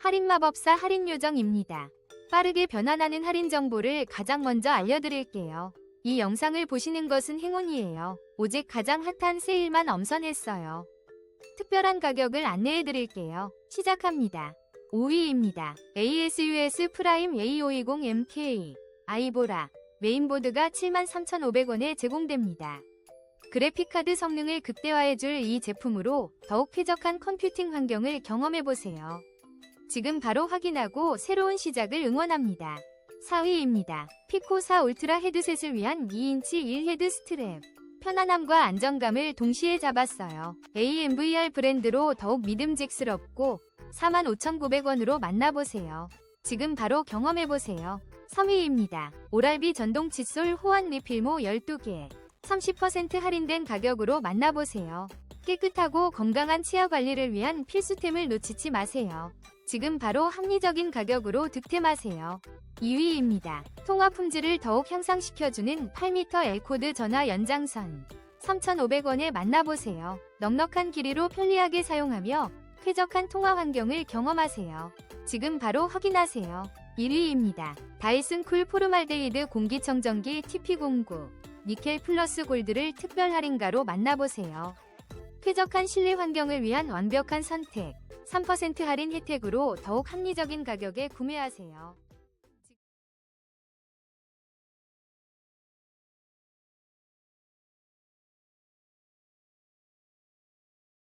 할인마법사 할인요정입니다. 빠르게 변환하는 할인 정보를 가장 먼저 알려드릴게요. 이 영상을 보시는 것은 행운이에요. 오직 가장 핫한 세일만 엄선했어요. 특별한 가격을 안내해드릴게요. 시작합니다. 5위입니다. ASUS 프라임 A520MK 아이보라 메인보드가 73,500원에 제공됩니다. 그래픽카드 성능을 극대화해줄 이 제품으로 더욱 쾌적한 컴퓨팅 환경을 경험해보세요. 지금 바로 확인하고 새로운 시작을 응원합니다. 4위입니다. 피코4 울트라 헤드셋을 위한 2인치 1 헤드 스트랩. 편안함과 안정감을 동시에 잡았어요. AMVR 브랜드로 더욱 믿음직스럽고 45,900원으로 만나보세요. 지금 바로 경험해보세요. 3위입니다. 오랄비 전동 칫솔 호환 리필모 12개. 30% 할인된 가격으로 만나보세요. 깨끗하고 건강한 치아 관리를 위한 필수템을 놓치지 마세요. 지금 바로 합리적인 가격으로 득템하세요. 2위입니다. 통화 품질을 더욱 향상시켜주는 8m L코드 전화 연장선. 3,500원에 만나보세요. 넉넉한 길이로 편리하게 사용하며 쾌적한 통화 환경을 경험하세요. 지금 바로 확인하세요. 1위입니다. 다이슨 쿨 포르말데히드 공기청정기 TP09 니켈 플러스 골드를 특별 할인가로 만나보세요. 쾌적한 실내 환경을 위한 완벽한 선택. 3% 할인 혜택으로 더욱 합리적인 가격에 구매하세요.